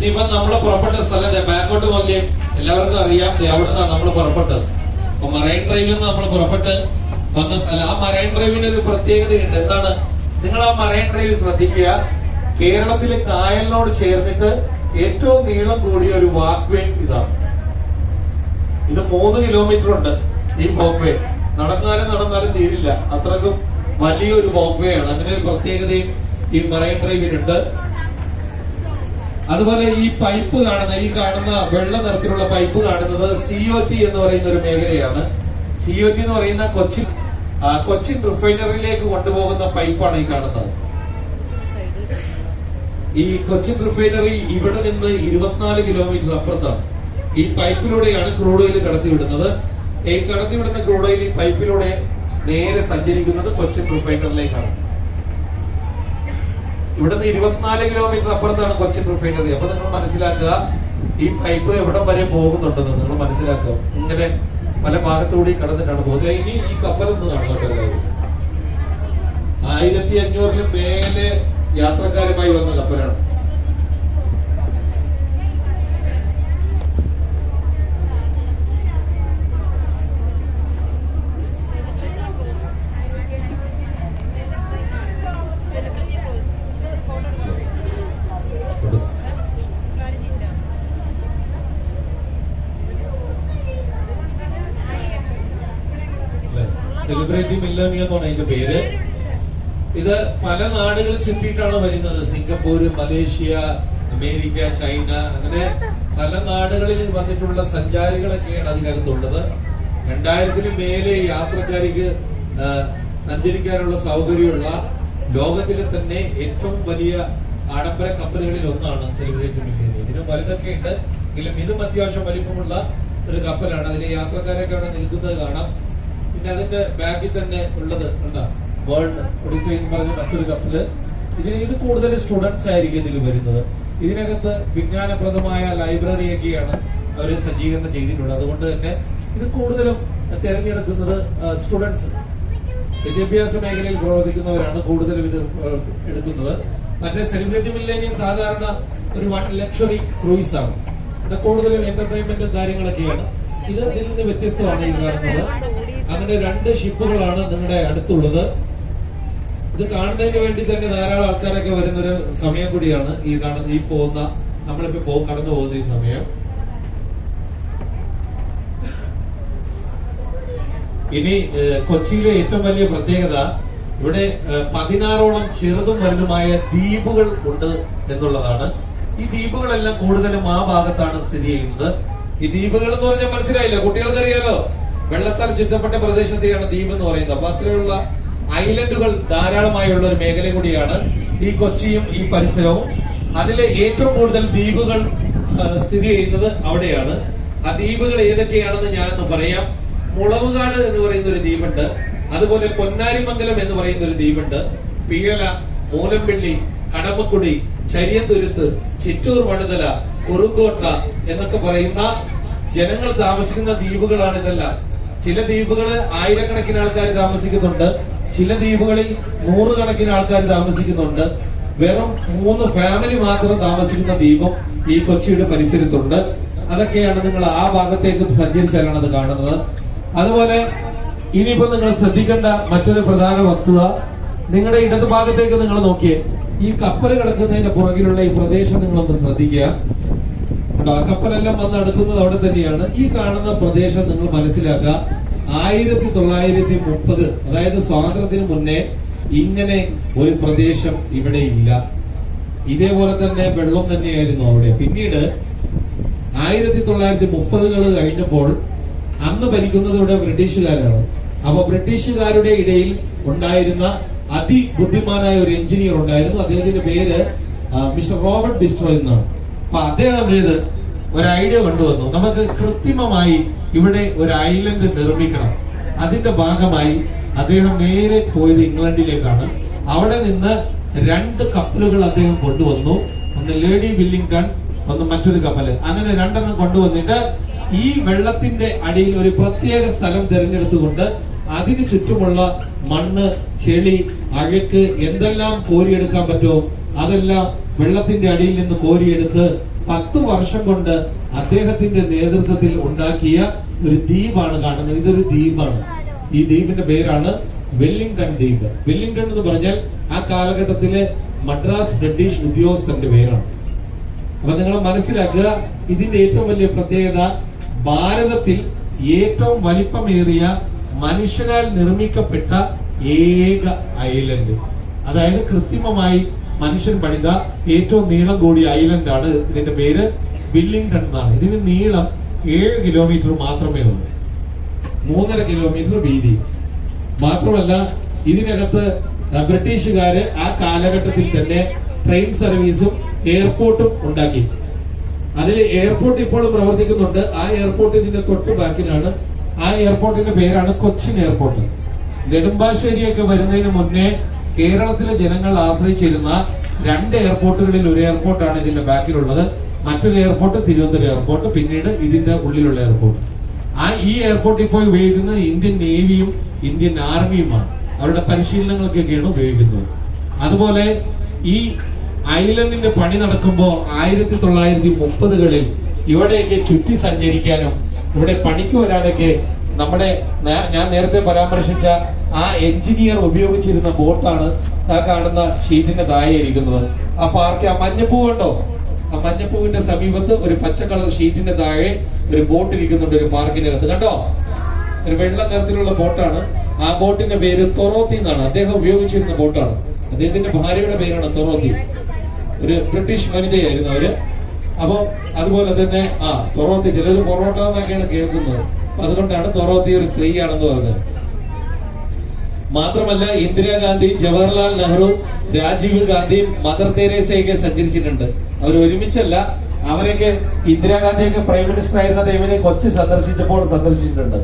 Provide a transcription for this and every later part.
ഇനിയിപ്പോ നമ്മൾ പുറപ്പെട്ട സ്ഥലം ബാക്കോട്ട് നോക്കിയേ. എല്ലാവർക്കും അറിയാം നിന്നാണ് നമ്മൾ പുറപ്പെട്ടത്. അപ്പൊ മറൈൻ ഡ്രൈവിൽ നിന്ന് നമ്മൾ പുറപ്പെട്ട് വന്ന സ്ഥലം. ആ മറൈൻ ഡ്രൈവിന് ഒരു പ്രത്യേകതയുണ്ട്. എന്താണ്? നിങ്ങൾ ആ മറൈൻ ഡ്രൈവ് ശ്രദ്ധിക്കുക. കേരളത്തിലെ കായലിനോട് ചേർന്നിട്ട് ഏറ്റവും നീളം കൂടിയ ഒരു വാക്ക് വേ ഇതാണ്. ഇത് മൂന്ന് കിലോമീറ്റർ ഉണ്ട് ഈ വോക്ക് വേ നടന്നാലും നടന്നാലും തീരില്ല. അത്രക്കും വലിയൊരു വോക്ക് വേ ആണ്. അങ്ങനെ ഒരു പ്രത്യേകതയും ഈ മറൈൻ ഡ്രൈവിനുണ്ട്. അതുപോലെ ഈ പൈപ്പ് കാണുന്ന ഈ കാണുന്ന വെള്ള നിറത്തിലുള്ള പൈപ്പ് കാണുന്നത് സി ഒ ടി എന്ന് പറയുന്ന ഒരു മേഖലയാണ്. സി ഒ ടി എന്ന് പറയുന്ന കൊച്ചിൻ കൊച്ചി കൊച്ചിൻ റിഫൈനറിയിലേക്ക് കൊണ്ടുപോകുന്ന പൈപ്പാണ് ഈ കാണുന്നത്. ഈ കൊച്ചിൻ റിഫൈനറി ഇവിടെ നിന്ന് ഇരുപത്തിനാല് കിലോമീറ്റർ അപ്പുറത്താണ്. ഈ പൈപ്പിലൂടെയാണ് ക്രൂഡ് ഓയിൽ കടത്തിവിടുന്നത്. ഈ കടത്തിവിടുന്ന ക്രൂഡ് ഓയിൽ ഈ പൈപ്പിലൂടെ നേരെ സഞ്ചരിക്കുന്നത് കൊച്ചിൻ റിഫൈനറിലേക്കാണ്. ഇവിടുന്ന് ഇരുപത്തിനാല് കിലോമീറ്റർ അപ്പുറത്താണ് കൊച്ചിൻ റിഫൈനറി അപ്പൊ നിങ്ങൾ മനസ്സിലാക്കുക ഈ പൈപ്പ് എവിടം വരെ പോകുന്നുണ്ടെന്ന് നിങ്ങൾ മനസ്സിലാക്കുക. ഇങ്ങനെ പല ഭാഗത്തുകൂടി കടന്നിട്ടാണ് പോകുന്നത്. ഇനി ഈ കപ്പലൊന്ന് കാണുന്നുണ്ട് എല്ലാവരും. ആയിരത്തി അഞ്ഞൂറിന് മേലെ യാത്രക്കാരുമായി വന്ന കപ്പലാണ്. സെലിബ്രിറ്റി മില്ലേണിയ എന്നാണ് അതിന്റെ പേര്. ഇത് പല നാടുകൾ ചുറ്റിയിട്ടാണ് വരുന്നത്. സിംഗപ്പൂർ മലേഷ്യ അമേരിക്ക ചൈന അങ്ങനെ പല നാടുകളിൽ വന്നിട്ടുള്ള സഞ്ചാരികളൊക്കെയാണ് അതിനകത്തുള്ളത്. രണ്ടായിരത്തിന് മേലെ യാത്രക്കാർക്ക് സഞ്ചരിക്കാനുള്ള സൗകര്യമുള്ള ലോകത്തിലെ തന്നെ ഏറ്റവും വലിയ ആഡംബര കപ്പലുകളിൽ ഒന്നാണ് സെലിബ്രിറ്റി മില്ലേനിയം. ഇതിന് വലുതൊക്കെ ഉണ്ട് എങ്കിലും ഇതും അത്യാവശ്യം വലിപ്പമുള്ള ഒരു കപ്പലാണ്. അതിന് യാത്രക്കാരൊക്കെ അവിടെ നിൽക്കുന്നത് കാണാം. പിന്നെ അതിന്റെ ബാക്കിൽ തന്നെ ഉള്ളത് എന്താ? വേൾഡ് ഒഡീസ എന്ന് പറഞ്ഞ മറ്റൊരു കപ്പിൽ ഇതിന് ഇത് കൂടുതൽ സ്റ്റുഡൻസ് ആയിരിക്കും ഇതിൽ വരുന്നത്. ഇതിനകത്ത് വിജ്ഞാനപ്രദമായ ലൈബ്രറി ഒക്കെയാണ് അവർ സജ്ജീകരണം ചെയ്തിട്ടുള്ളത്. അതുകൊണ്ട് തന്നെ ഇത് കൂടുതലും തിരഞ്ഞെടുക്കുന്നത് സ്റ്റുഡൻസ് വിദ്യാഭ്യാസ മേഖലയിൽ പ്രവർത്തിക്കുന്നവരാണ് കൂടുതലും ഇത് എടുക്കുന്നത്. മറ്റേ സെലിബ്രിറ്റി മില്ലേനിയം സാധാരണ ഒരു ലക്ഷറി ക്രൂയിസ് ആണ്. ഇത് കൂടുതലും എന്റർടൈൻമെന്റും കാര്യങ്ങളൊക്കെയാണ്. ഇത് ഇതിൽ നിന്ന് വ്യത്യസ്തമാണ് ഈ കാണുന്നത്. അങ്ങനെ രണ്ട് ഷിപ്പുകളാണ് നിങ്ങളുടെ അടുത്തുള്ളത്. ഇത് കാണുന്നതിന് വേണ്ടി തന്നെ ധാരാളം ആൾക്കാരൊക്കെ വരുന്ന ഒരു സമയം കൂടിയാണ് ഈ കാണുന്ന ഈ പോകുന്ന നമ്മളിപ്പോ പോ കടന്നു പോകുന്ന ഈ സമയം. ഇനി കൊച്ചിയിലെ ഏറ്റവും വലിയ പ്രത്യേകത ഇവിടെ പതിനാറോളം ചെറുതും വലുതുമായ ദ്വീപുകൾ ഉണ്ട് എന്നുള്ളതാണ്. ഈ ദ്വീപുകളെല്ലാം കൂടുതലും ആ ഭാഗത്താണ് സ്ഥിതി ചെയ്യുന്നത്. ഈ ദ്വീപുകൾ എന്ന് പറഞ്ഞാൽ മനസ്സിലായില്ല? കുട്ടികൾക്ക് അറിയാലോ വെള്ളത്താൽ ചുറ്റപ്പെട്ട പ്രദേശത്തെയാണ് ദ്വീപ് എന്ന് പറയുന്നത്. അപ്പൊ അത്രയുള്ള ഐലൻഡുകൾ ധാരാളമായുള്ള ഒരു മേഖല കൂടിയാണ് ഈ കൊച്ചിയും ഈ പരിസരവും. അതിലെ ഏറ്റവും കൂടുതൽ ദ്വീപുകൾ സ്ഥിതി ചെയ്യുന്നത് അവിടെയാണ്. ആ ദ്വീപുകൾ ഏതൊക്കെയാണെന്ന് ഞാനൊന്ന് പറയാം. മുളവുകാട് എന്ന് പറയുന്ന ഒരു ദ്വീപുണ്ട്. അതുപോലെ പൊന്നാരിമംഗലം എന്ന് പറയുന്ന ഒരു ദ്വീപുണ്ട്. പിയല മൂലമ്പിള്ളി കടമക്കുടി ചരിയന്തുരുത്ത് ചിറ്റൂർ വടുതല കുറുങ്കോട്ട എന്നൊക്കെ പറയുന്ന ജനങ്ങൾ താമസിക്കുന്ന ദ്വീപുകളാണ് ഇതെല്ലാം. ചില ദ്വീപുകൾ ആയിരക്കണക്കിന് ആൾക്കാർ താമസിക്കുന്നുണ്ട്. ചില ദ്വീപുകളിൽ നൂറുകണക്കിന് ആൾക്കാർ താമസിക്കുന്നുണ്ട്. വെറും മൂന്ന് ഫാമിലി മാത്രം താമസിക്കുന്ന ദ്വീപം ഈ കൊച്ചിയുടെ പരിസരത്തുണ്ട്. അതൊക്കെയാണ് നിങ്ങൾ ആ ഭാഗത്തേക്ക് സഞ്ചരിച്ചാലാണ് അത് കാണുന്നത്. അതുപോലെ ഇനിയിപ്പോ നിങ്ങൾ ശ്രദ്ധിക്കേണ്ട മറ്റൊരു പ്രധാന വസ്തുത നിങ്ങളുടെ ഇടതുഭാഗത്തേക്ക് നിങ്ങൾ നോക്കിയേ ഈ കപ്പൽ കിടക്കുന്നതിന്റെ പുറകിലുള്ള ഈ പ്രദേശം നിങ്ങളൊന്ന് ശ്രദ്ധിക്കുക. കപ്പലെല്ലാം വന്ന് അടുക്കുന്നത് അവിടെ തന്നെയാണ്. ഈ കാണുന്ന പ്രദേശം നിങ്ങൾ മനസ്സിലാക്കുക. ആയിരത്തി തൊള്ളായിരത്തി മുപ്പത് അതായത് സ്വാതന്ത്ര്യത്തിന് മുന്നേ ഇങ്ങനെ ഒരു പ്രദേശം ഇവിടെ ഇല്ല. ഇതേപോലെ തന്നെ വെള്ളം തന്നെയായിരുന്നു അവിടെ. പിന്നീട് ആയിരത്തി തൊള്ളായിരത്തി മുപ്പതുകൾ കഴിഞ്ഞപ്പോൾ അന്ന് ഭരിക്കുന്നത് ഇവിടെ ബ്രിട്ടീഷുകാരാണ്. അപ്പൊ ബ്രിട്ടീഷുകാരുടെ ഇടയിൽ ഉണ്ടായിരുന്ന അതിബുദ്ധിമാനായ ഒരു എഞ്ചിനീയർ ഉണ്ടായിരുന്നു. അദ്ദേഹത്തിന്റെ പേര് മിസ്റ്റർ റോബർട്ട് ഡിസ്ട്രോ എന്നാണ്. അപ്പൊ അദ്ദേഹം ചെയ്ത് ഒരു ഐഡിയ കൊണ്ടുവന്നു. നമുക്ക് കൃത്രിമമായി ഇവിടെ ഒരു ഐലൻഡ് നിർമ്മിക്കണം. അതിന്റെ ഭാഗമായി അദ്ദേഹം നേരെ പോയത് ഇംഗ്ലണ്ടിലേക്കാണ്. അവിടെ നിന്ന് രണ്ട് കപ്പലുകൾ അദ്ദേഹം കൊണ്ടുവന്നു. ഒന്ന് ലേഡി ബില്ലിംഗ്ടൺ ഒന്ന് മറ്റൊരു കപ്പൽ അങ്ങനെ രണ്ടെണ്ണം കൊണ്ടുവന്നിട്ട് ഈ വെള്ളത്തിന്റെ അടിയിൽ ഒരു പ്രത്യേക സ്ഥലം തിരഞ്ഞെടുത്തുകൊണ്ട് അതിന് ചുറ്റുമുള്ള മണ്ണ് ചെളി അഴുക്ക് എന്തെല്ലാം കോരിയെടുക്കാൻ പറ്റുമോ അതെല്ലാം വെള്ളത്തിന്റെ അടിയിൽ നിന്ന് കോരിയെടുത്ത് പത്ത് വർഷം കൊണ്ട് അദ്ദേഹത്തിന്റെ നേതൃത്വത്തിൽ ഉണ്ടാക്കിയ ഒരു ദ്വീപാണ് കാണുന്നത്. ഇതൊരു ദ്വീപാണ്. ഈ ദ്വീപിന്റെ പേരാണ് വെല്ലിംഗ്ടൺ ദ്വീപ്. വെല്ലിംഗ്ടൺ എന്ന് പറഞ്ഞാൽ ആ കാലഘട്ടത്തിലെ മദ്രാസ് ബ്രിട്ടീഷ് ഉദ്യോഗസ്ഥന്റെ പേരാണ്. അപ്പൊ നിങ്ങൾ മനസ്സിലാക്കുക ഇതിന്റെ ഏറ്റവും വലിയ പ്രത്യേകത ഭാരതത്തിൽ ഏറ്റവും വലിപ്പമേറിയ മനുഷ്യനാൽ നിർമ്മിക്കപ്പെട്ട ഏക ഐലൻഡ്. അതായത് കൃത്രിമമായി മനുഷ്യൻ പണിത ഏറ്റവും നീളം കൂടിയ ഐലൻഡ് ആണ് ഇതിന്റെ പേര് ബില്ലിംഗ്ടൺ എന്നാണ്. ഇതിന് നീളം ഏഴ് കിലോമീറ്റർ മാത്രമേ ഉള്ളൂ. മൂന്നര കിലോമീറ്റർ വീതി. മാത്രമല്ല ഇതിനകത്ത് ബ്രിട്ടീഷുകാര് ആ കാലഘട്ടത്തിൽ തന്നെ ട്രെയിൻ സർവീസും എയർപോർട്ടും ഉണ്ടാക്കി. അതിൽ എയർപോർട്ട് ഇപ്പോഴും പ്രവർത്തിക്കുന്നുണ്ട്. ആ എയർപോർട്ട് ഇതിന്റെ തൊട്ട് ബാക്കിലാണ്. ആ എയർപോർട്ടിന്റെ പേരാണ് കൊച്ചിൻ എയർപോർട്ട്. നെടുമ്പാശ്ശേരിയൊക്കെ വരുന്നതിന് മുന്നേ കേരളത്തിലെ ജനങ്ങൾ ആശ്രയിച്ചിരുന്ന രണ്ട് എയർപോർട്ടുകളിൽ ഒരു എയർപോർട്ടാണ് ഇതിന്റെ ബാക്കിലുള്ളത്. മറ്റൊരു എയർപോർട്ട് തിരുവനന്തപുരം എയർപോർട്ട് പിന്നീട് ഇതിന്റെ ഉള്ളിലുള്ള എയർപോർട്ട് ആ ഈ എയർപോർട്ടിൽ പോയി ഉപയോഗിക്കുന്നത് ഇന്ത്യൻ നേവിയും ഇന്ത്യൻ ആർമിയുമാണ്. അവരുടെ പരിശീലനങ്ങൾക്കൊക്കെയാണ് ഉപയോഗിക്കുന്നത്. അതുപോലെ ഈ ഐലൻഡിന്റെ പണി നടക്കുമ്പോൾ ആയിരത്തി തൊള്ളായിരത്തി മുപ്പതുകളിൽ ഇവിടെയൊക്കെ ചുറ്റി സഞ്ചരിക്കാനും ഇവിടെ പണിക്ക് വരാനൊക്കെ നമ്മുടെ ഞാൻ നേരത്തെ പരാമർശിച്ച ആ എഞ്ചിനീയർ ഉപയോഗിച്ചിരുന്ന ബോട്ടാണ് ആ കാണുന്ന ഷീറ്റിന്റെ താഴെ ഇരിക്കുന്നത്. ആ പാർക്ക് ആ മഞ്ഞപ്പൂ കണ്ടോ? ആ മഞ്ഞപ്പൂവിന്റെ സമീപത്ത് ഒരു പച്ച കളർ ഷീറ്റിന്റെ താഴെ ഒരു ബോട്ട് ഇരിക്കുന്നുണ്ട് ഒരു പാർക്കിനകത്ത്. കണ്ടോ? ഒരു വെള്ള നിറത്തിലുള്ള ബോട്ടാണ്. ആ ബോട്ടിന്റെ പേര് തൊറോത്തി എന്നാണ്. അദ്ദേഹം ഉപയോഗിച്ചിരുന്ന ബോട്ടാണ്. അദ്ദേഹത്തിന്റെ ഭാര്യയുടെ പേരാണ് തൊറോത്തി. ഒരു ബ്രിട്ടീഷ് വനിതയായിരുന്നു അവർ. അപ്പോ അതുപോലെ തന്നെ ആ തൊറോത്തി ചിലര് പൊറോട്ട എന്നൊക്കെയാണ് കേൾക്കുന്നത്. അതുകൊണ്ടാണ് തൊറോത്തി ഒരു സ്ത്രീയാണെന്ന് പറഞ്ഞത്. മാത്രമല്ല ഇന്ദിരാഗാന്ധി ജവഹർലാൽ നെഹ്റു രാജീവ് ഗാന്ധി മദർ തെരേസയൊക്കെ സഞ്ചരിച്ചിട്ടുണ്ട്. അവർ ഒരുമിച്ചല്ല അവരൊക്കെ ഇന്ദിരാഗാന്ധിയൊക്കെ പ്രൈം മിനിസ്റ്റർ ആയിരുന്ന ടൈമിനെ കൊച്ചി സന്ദർശിച്ചപ്പോൾ സന്ദർശിച്ചിട്ടുണ്ട്.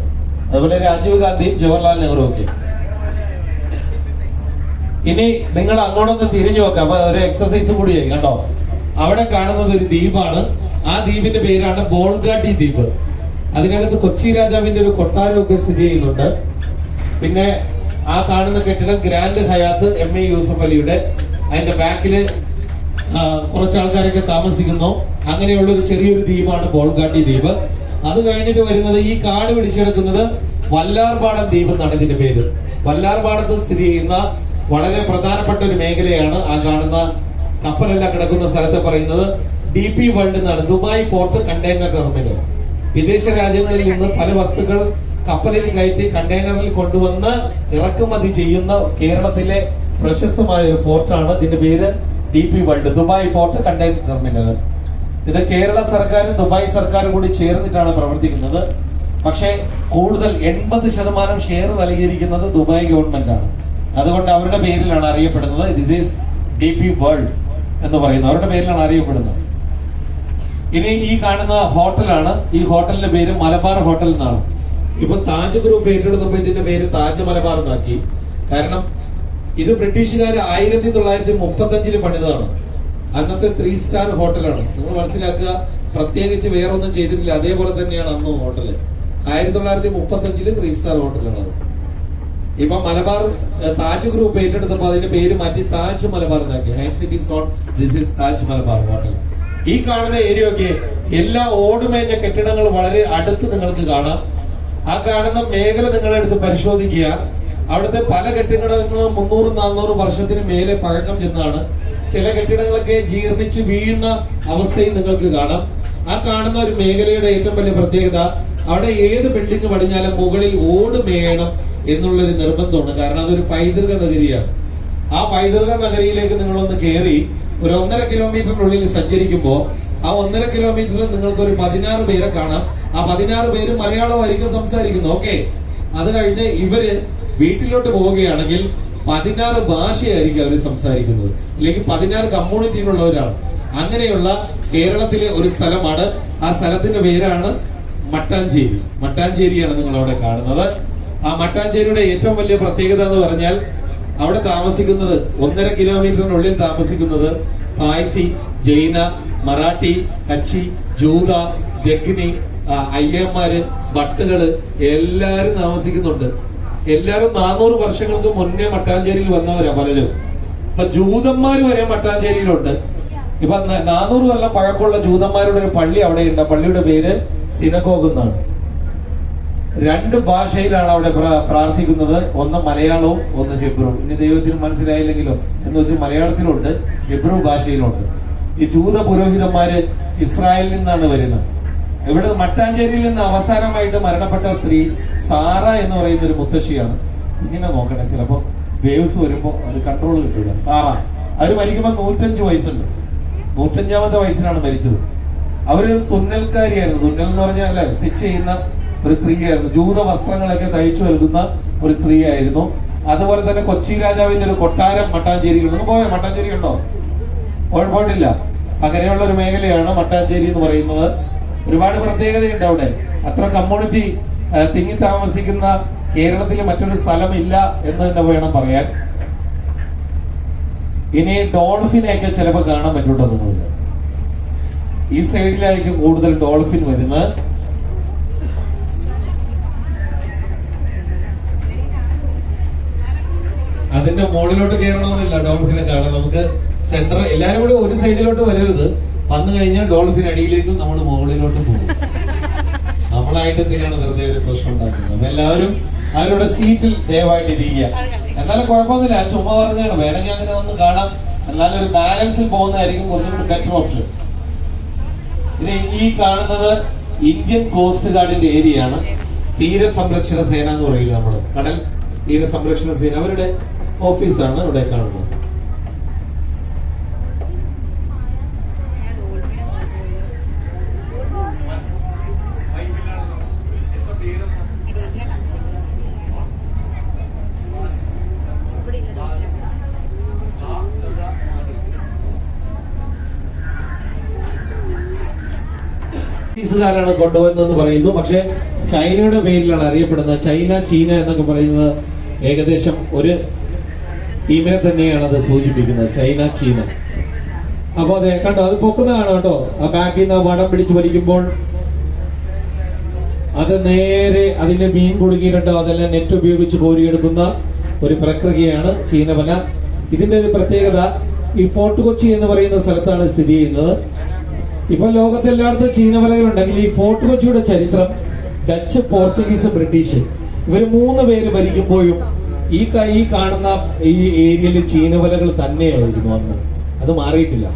അതുപോലെ രാജീവ് ഗാന്ധിയും ജവഹർലാൽ നെഹ്റു ഒക്കെ. ഇനി നിങ്ങൾ അങ്ങോട്ടൊന്ന് തിരിഞ്ഞു നോക്കാം. അപ്പൊ ഒരു എക്സസൈസും കൂടിയായി കേട്ടോ അവിടെ കാണുന്നത് ഒരു ദ്വീപാണ്. ആ ദ്വീപിന്റെ പേരാണ് ബോൾഗാട്ടി ദ്വീപ്. അതിനകത്ത് കൊച്ചി രാജാവിന്റെ ഒരു കൊട്ടാരമൊക്കെ സ്ഥിതി ചെയ്യുന്നുണ്ട്. പിന്നെ ആ കാണുന്ന കെട്ടിടം grand Hyatt M A Yusuf അലിയുടെ. അതിന്റെ ബാക്കിൽ കുറച്ച് ആൾക്കാരൊക്കെ താമസിക്കുന്നു. അങ്ങനെയുള്ള ഒരു ചെറിയൊരു ദ്വീപാണ് ബോൾഗാട്ടി ദ്വീപ്. അത് കഴിഞ്ഞിട്ട് വരുന്നത് ഈ കാട് പിടിച്ചെടുക്കുന്നത് വല്ലാർപാടം ദ്വീപ് ഇതിന്റെ പേര്. വല്ലാർപാടത്ത് സ്ഥിതി ചെയ്യുന്ന വളരെ പ്രധാനപ്പെട്ട ഒരു മേഖലയാണ് ആ കാണുന്ന കപ്പലെല്ലാം കിടക്കുന്ന സ്ഥലത്ത് പറയുന്നത്. ഡി പി വേൾഡ് എന്നാണ് ദുബായ് പോർട്ട് കണ്ടെയ്നർ ടെർമിനൽ. വിദേശ രാജ്യങ്ങളിൽ നിന്ന് പല വസ്തുക്കൾ കപ്പലിൽ കയറ്റി കണ്ടെയ്നറിൽ കൊണ്ടുവന്ന് ഇറക്കുമതി ചെയ്യുന്ന കേരളത്തിലെ പ്രശസ്തമായ ഒരു പോർട്ടാണ്. ഇതിന്റെ പേര് D P world Dubai port container terminal. ഇത് കേരള സർക്കാരും ദുബായ് സർക്കാരും കൂടി ചേർന്നിട്ടാണ് പ്രവർത്തിക്കുന്നത്. പക്ഷേ കൂടുതൽ എൺപത് ശതമാനം ഷെയർ നൽകിയിരിക്കുന്നത് ദുബായ് ഗവൺമെന്റ് ആണ്. അതുകൊണ്ട് അവരുടെ പേരിലാണ് അറിയപ്പെടുന്നത്. This is D P world എന്ന് പറയുന്നത്. അവരുടെ പേരിലാണ് അറിയപ്പെടുന്നത്. ഇനി ഈ കാണുന്ന ഹോട്ടലാണ്. ഈ ഹോട്ടലിന്റെ പേര് മലബാർ ഹോട്ടൽ എന്നാണ്. ഇപ്പൊ താജ് ഗ്രൂപ്പ് ഏറ്റെടുത്തപ്പോ ഇതിന്റെ പേര് താജ് മലബാർ എന്നാക്കി. കാരണം ഇത് ബ്രിട്ടീഷുകാർ ആയിരത്തി തൊള്ളായിരത്തി മുപ്പത്തി അഞ്ചിൽ പണിതാണ് അന്നത്തെ ത്രീ സ്റ്റാർ ഹോട്ടലാണ്. നിങ്ങൾ മനസ്സിലാക്കുക പ്രത്യേകിച്ച് വേറൊന്നും ചെയ്തിട്ടില്ല. അതേപോലെ തന്നെയാണ് അന്ന് ഹോട്ടൽ. ആയിരത്തി തൊള്ളായിരത്തി മുപ്പത്തി അഞ്ചിൽ ത്രീ സ്റ്റാർ ഹോട്ടലാണ് അത്. ഇപ്പൊ മലബാർ താജ് ഗ്രൂപ്പ് ഏറ്റെടുത്തപ്പോ അതിന്റെ പേര് മാറ്റി താജ് മലബാർ എന്നാക്കി. Height city not this is Taj Malabar hotel. ഈ കാണുന്ന ഏരിയ ഒക്കെ എല്ലാ ഓടുമേഞ്ഞ കെട്ടിടങ്ങളും വളരെ അടുത്ത് നിങ്ങൾക്ക് കാണാം. ആ കാണുന്ന മേഖല നിങ്ങളെടുത്ത് പരിശോധിക്കുക. അവിടുത്തെ പല കെട്ടിടങ്ങളും മുന്നൂറും നാന്നൂറും വർഷത്തിന് മേലെ പഴക്കം ചെന്നാണ്. ചില കെട്ടിടങ്ങളൊക്കെ ജീർണിച്ച് വീഴുന്ന അവസ്ഥയും നിങ്ങൾക്ക് കാണാം. ആ കാണുന്ന ഒരു മേഖലയുടെ ഏറ്റവും വലിയ പ്രത്യേകത അവിടെ ഏത് ബിൽഡിംഗ് പടിഞ്ഞാലും മുകളിൽ ഓട് മേയണം എന്നുള്ളൊരു നിർബന്ധമാണ്. കാരണം അതൊരു പൈതൃക നഗരിയാണ്. ആ പൈതൃക നഗരിയിലേക്ക് നിങ്ങളൊന്ന് കയറി ഒരു ഒന്നര കിലോമീറ്ററിനുള്ളിൽ സഞ്ചരിക്കുമ്പോ ആ ഒന്നര കിലോമീറ്ററിൽ നിങ്ങൾക്ക് ഒരു പതിനാറ് പേരെ കാണാം. ആ പതിനാറ് പേര് മലയാളമായിരിക്കും സംസാരിക്കുന്നത്. ഓക്കെ. അത് കഴിഞ്ഞ് ഇവർ വീട്ടിലോട്ട് പോവുകയാണെങ്കിൽ പതിനാറ് ഭാഷയായിരിക്കും അവർ സംസാരിക്കുന്നത്. അല്ലെങ്കിൽ പതിനാറ് കമ്മ്യൂണിറ്റിയിലുള്ളവരാണ്. അങ്ങനെയുള്ള കേരളത്തിലെ ഒരു സ്ഥലമാണ്. ആ സ്ഥലത്തിന്റെ പേരാണ് മട്ടാഞ്ചേരി. മട്ടാഞ്ചേരിയാണ് നിങ്ങൾ അവിടെ കാണുന്നത്. ആ മട്ടാഞ്ചേരിയുടെ ഏറ്റവും വലിയ പ്രത്യേകത എന്ന് പറഞ്ഞാൽ അവിടെ താമസിക്കുന്നത് ഒന്നര കിലോമീറ്ററിനുള്ളിൽ താമസിക്കുന്നത് പായ്സി ജൈന മറാഠി കച്ചി ജൂത ദഗ്നി അയ്യന്മാര് ഭട്ടുകൾ എല്ലാരും താമസിക്കുന്നുണ്ട്. എല്ലാരും നാനൂറ് വർഷങ്ങൾക്ക് മുന്നേ മട്ടാഞ്ചേരിയിൽ വന്നവരാ പലരും. ഇപ്പൊ ജൂതന്മാര് വരെ മട്ടാഞ്ചേരിയിലുണ്ട് ഇപ്പൊ നാനൂറ് കൊല്ലം പഴക്കമുള്ള ജൂതന്മാരുടെ ഒരു പള്ളി അവിടെയുണ്ട്. പള്ളിയുടെ പേര് സിനഗോഗ് എന്നാണ്. രണ്ട് ഭാഷയിലാണ് അവിടെ പ്രാർത്ഥിക്കുന്നത്. ഒന്ന് മലയാളവും ഒന്ന് ഹെബ്രു. ഇനി ദൈവത്തിന് മനസ്സിലായില്ലെങ്കിലോ? എന്ന് വെച്ചാൽ മലയാളത്തിലുണ്ട് ഹെബ്രു ഭാഷയിലുണ്ട്. ഈ ജൂത പുരോഹിതന്മാര് ഇസ്രായേലിൽ നിന്നാണ് വരുന്നത്. ഇവിടെ മട്ടാഞ്ചേരിയിൽ നിന്ന് അവസാനമായിട്ട് മരണപ്പെട്ട സ്ത്രീ സാറ എന്ന് പറയുന്ന ഒരു മുത്തശ്ശിയാണ്. ഇങ്ങനെ നോക്കണേ ചിലപ്പോ വേവ്സ് വരുമ്പോ ഒരു കൺട്രോൾ കിട്ടില്ല സാറ അവർ മരിക്കുമ്പോ നൂറ്റഞ്ച് വയസ്സുണ്ട്. നൂറ്റഞ്ചാമത്തെ വയസ്സിലാണ് മരിച്ചത്. അവരൊരു തുന്നൽക്കാരിയായിരുന്നു. തുന്നൽ എന്ന് പറഞ്ഞാൽ അല്ലെ സ്റ്റിച്ച് ചെയ്യുന്ന ഒരു സ്ത്രീയായിരുന്നു. ജൂത വസ്ത്രങ്ങളൊക്കെ തയ്ച്ചു നൽകുന്ന ഒരു സ്ത്രീയായിരുന്നു. അതുപോലെ തന്നെ കൊച്ചി രാജാവിന്റെ ഒരു കൊട്ടാരം മട്ടാഞ്ചേരിയിൽ നിങ്ങൾ പോയോ? മട്ടാഞ്ചേരി ഉണ്ടോ? കുഴപ്പമില്ല. അങ്ങനെയുള്ള ഒരു മേഖലയാണ് മട്ടാഞ്ചേരി എന്ന് പറയുന്നത്. ഒരുപാട് പ്രത്യേകതയുണ്ട് അവിടെ. അത്ര കമ്മ്യൂണിറ്റി തിങ്ങി താമസിക്കുന്ന കേരളത്തിൽ മറ്റൊരു സ്ഥലമില്ല എന്ന് തന്നെ വേണം പറയാൻ. ഇനി ഡോൾഫിനെയൊക്കെ ചിലപ്പോൾ കാണാൻ പറ്റൂട്ടോ നിങ്ങൾക്ക് ഈ സൈഡിലായിരിക്കും കൂടുതൽ ഡോൾഫിൻ വരുന്നത്. അതിന്റെ മുകളിലോട്ട് കയറണമെന്നില്ല ഡോൾഫിനെ കാണാൻ. നമുക്ക് സെന്റർ എല്ലാരും കൂടി ഒരു സൈഡിലോട്ട് വരരുത്. വന്നു കഴിഞ്ഞാൽ ഡോൾഫിൻ അടിയിലേക്കും നമ്മൾ മുകളിലോട്ട് പോകും. നമ്മളായിട്ട് എന്തിനാണ് വെറുതെ ഒരു പ്രശ്നം ഉണ്ടാക്കുന്നത്? അപ്പൊ എല്ലാവരും അവരുടെ സീറ്റിൽ ദയവായിട്ട് ഇരിക്കുക എന്നാലും കുഴപ്പമൊന്നുമില്ല. ചുമ്മാ പറഞ്ഞാണ് വേണമെങ്കിൽ അങ്ങനെ ഒന്ന് കാണാം. എന്നാലും ഒരു ബാലൻസിൽ പോകുന്നതായിരിക്കും കുറച്ചും കൂടി ബെറ്റർ ഓപ്ഷൻ ഇതിന് ഈ കാണുന്നത് ഇന്ത്യൻ കോസ്റ്റ് ഗാർഡിന്റെ ഏരിയ ആണ്. തീര സംരക്ഷണ സേന എന്ന് പറയുക നമ്മൾ. കടൽ തീര സംരക്ഷണ സേന. അവരുടെ ഓഫീസാണ് ഇവിടെ കാണുന്നത്. ചൈനീസുകാരാണ് കൊണ്ടുവന്നതെന്ന് പറയുന്നു. പക്ഷേ ചൈനയുടെ പേരിലാണ് അറിയപ്പെടുന്നത്. ചൈന ചീന എന്നൊക്കെ പറയുന്നത് ഏകദേശം ഒരു ടീമിനെ തന്നെയാണ് അത് സൂചിപ്പിക്കുന്നത്. ചൈന ചീന. അപ്പൊ അതെ കണ്ടോ അത് പൊക്കുന്നതാണ് കേട്ടോ. ആ ബാക്കിൽ നിന്ന് വടം പിടിച്ച് വലിക്കുമ്പോൾ അത് നേരെ അതിന് മീൻ കുടുങ്ങിയിട്ടുണ്ടോ. അതെല്ലാം നെറ്റ് ഉപയോഗിച്ച് കോരിയെടുക്കുന്ന ഒരു പ്രക്രിയയാണ് ചീനവല ഇതിന്റെ ഒരു പ്രത്യേകത ഈ ഫോർട്ട് കൊച്ചി എന്ന് പറയുന്ന സ്ഥലത്താണ് സ്ഥിതി ചെയ്യുന്നത്. ഇപ്പൊ ലോകത്തെല്ലായിടത്തും ചീനവലകളുണ്ടെങ്കിൽ ഈ ഫോർട്ട് കൊച്ചിയുടെ ചരിത്രം ഡച്ച് പോർച്ചുഗീസ് ബ്രിട്ടീഷ് ഇവർ മൂന്ന് പേര് ഭരിക്കുമ്പോഴും ഈ ഈ കാണുന്ന ഈ ഏരിയയിൽ ചീനവലകൾ തന്നെയായിരുന്നു അന്ന്. അത് മാറിയിട്ടില്ല.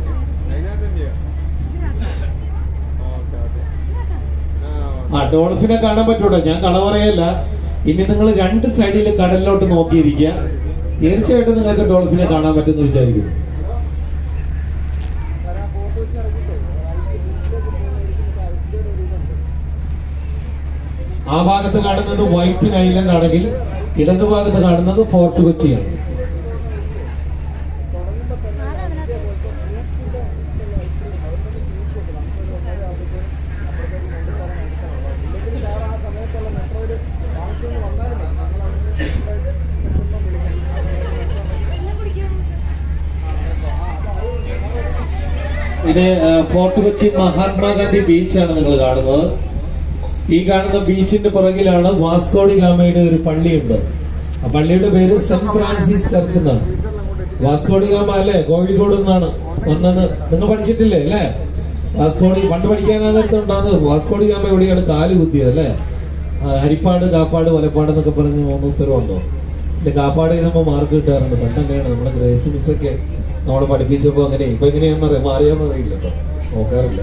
ആ ഡോൾഫിനെ കാണാൻ പറ്റൂട്ടോ? ഞാൻ കള പറയല്ല. ഇനി നിങ്ങൾ രണ്ട് സൈഡിൽ കടലിലോട്ട് നോക്കിയിരിക്കുക. തീർച്ചയായിട്ടും നിങ്ങൾക്ക് ഡോൾഫിനെ കാണാൻ പറ്റുമെന്ന് വിചാരിക്കുന്നു. ആ ഭാഗത്ത് കാണുന്നത് വൈറ്റ് ഐലൻഡ് ആണെങ്കിൽ ഇടതു ഭാഗത്ത് കാണുന്നത് ഫോർട്ട് കൊച്ചിയാണ്. ഇത് ഫോർട്ട് കൊച്ചി മഹാത്മാഗാന്ധി ബീച്ചാണ് നിങ്ങൾ കാണുന്നത്. ഈ കാണുന്ന ബീച്ചിന്റെ പുറകിലാണ് വാസ്കോഡി ഗാമയുടെ ഒരു പള്ളിയുണ്ട്. ആ പള്ളിയുടെ പേര് സെന്റ് ഫ്രാൻസിസ് ചർച്ച് എന്നാണ്. വാസ്കോഡി ഗാമ അല്ലേ? കോഴിക്കോട് നിന്നാണ് വന്നത്. നിങ്ങൾ പഠിച്ചിട്ടില്ലേ അല്ലേ? വാസ്കോഡി പണ്ട് പഠിക്കാനകത്തുണ്ടാകുന്നത് വാസ്കോഡി ഗാമ എവിടെയാണ് കാൽ കുത്തിയത് അല്ലേ? ഹരിപ്പാട് കാപ്പാട് വലപ്പാട് എന്നൊക്കെ പറഞ്ഞ് മൂന്ന് ഉത്തരവുണ്ടോ? എന്റെ കാപ്പാട് ചെയ്യുമ്പോൾ മാർക്ക് കിട്ടാറുണ്ട്. പണ്ടങ്ങനെയാണ് നമ്മുടെ ഗ്രേസ് മിസ്സൊക്കെ നമ്മളെ പഠിപ്പിച്ചപ്പോ അങ്ങനെ ഇപ്പൊ എങ്ങനെയാണെന്ന് അറിയാം. മാറിയാന്ന് അറിയില്ല. കേട്ടോ നോക്കാറില്ല.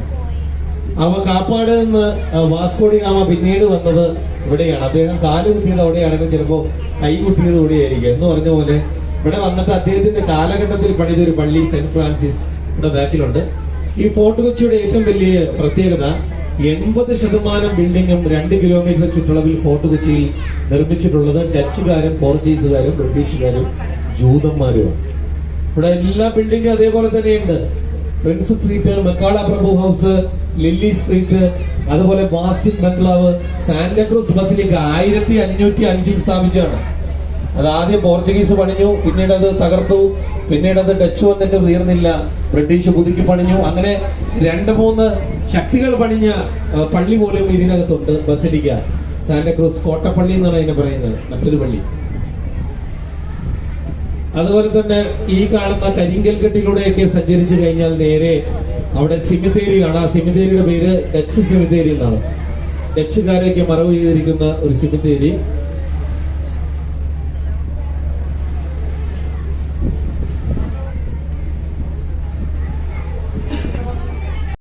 അവ കാപ്പാട് നിന്ന് വാസ്കോടി ഗാമ പിന്നീട് വന്നത് ഇവിടെയാണ്. അദ്ദേഹം കാൽ കുത്തിയത് അവിടെയാണെങ്കിൽ ചിലപ്പോൾ കൈ കുത്തിയത് ഇവിടെയായിരിക്കും. എന്ന് പറഞ്ഞ പോലെ ഇവിടെ വന്നിട്ട് അദ്ദേഹത്തിന്റെ കാലഘട്ടത്തിൽ പണിത ഒരു പള്ളി സെന്റ് ഫ്രാൻസിസ് ഇവിടെ ബാക്കിലുണ്ട്. ഈ ഫോർട്ട് കൊച്ചിയുടെ ഏറ്റവും വലിയ പ്രത്യേകത എൺപത് ശതമാനം ബിൽഡിങ്ങും രണ്ട് കിലോമീറ്റർ ചുറ്റളവിൽ ഫോർട്ട് കൊച്ചിയിൽ നിർമ്മിച്ചിട്ടുള്ളത് ഡച്ചുകാരും പോർച്ചുഗീസുകാരും ബ്രിട്ടീഷുകാരും ജൂതന്മാരും. ഇവിടെ എല്ലാ ബിൽഡിങ്ങും അതേപോലെ തന്നെയുണ്ട്. പ്രിൻസ് സ്ട്രീറ്റ് മെക്കാള പ്രഭു ഹൗസ് ലില്ലി സ്ട്രീറ്റ് അതുപോലെ bastion bungalow Santa Cruz basilica ആയിരത്തി അഞ്ഞൂറ്റി അഞ്ചിൽ സ്ഥാപിച്ചാണ് അത് ആദ്യം പോർച്ചുഗീസ് പണിഞ്ഞു പിന്നീട് അത് തകർത്തു പിന്നീട് അത് ഡച്ച് വന്നിട്ട് തീർന്നില്ല. ബ്രിട്ടീഷ് പുതുക്കി പണിഞ്ഞു. അങ്ങനെ രണ്ട് മൂന്ന് ശക്തികൾ പണിഞ്ഞ പള്ളി പോലും ഇതിനകത്തുണ്ട്. ബസിലിക്ക സാന്റക്രൂസ് കോട്ടപ്പള്ളി എന്നാണ് അതിനെ പറയുന്നത്. മറ്റൊരു പള്ളി. അതുപോലെ തന്നെ ഈ കാണുന്ന കരിങ്കൽ കെട്ടിലൂടെയൊക്കെ സഞ്ചരിച്ചു കഴിഞ്ഞാൽ നേരെ അവിടെ സിമിത്തേരിയാണ്. ആ സിമിത്തേരിയുടെ പേര് ഡച്ച് സിമിത്തേരി എന്നാണ്. ഡച്ചുകാരെയൊക്കെ മറവ് ചെയ്തിരിക്കുന്ന ഒരു സിമിത്തേരി.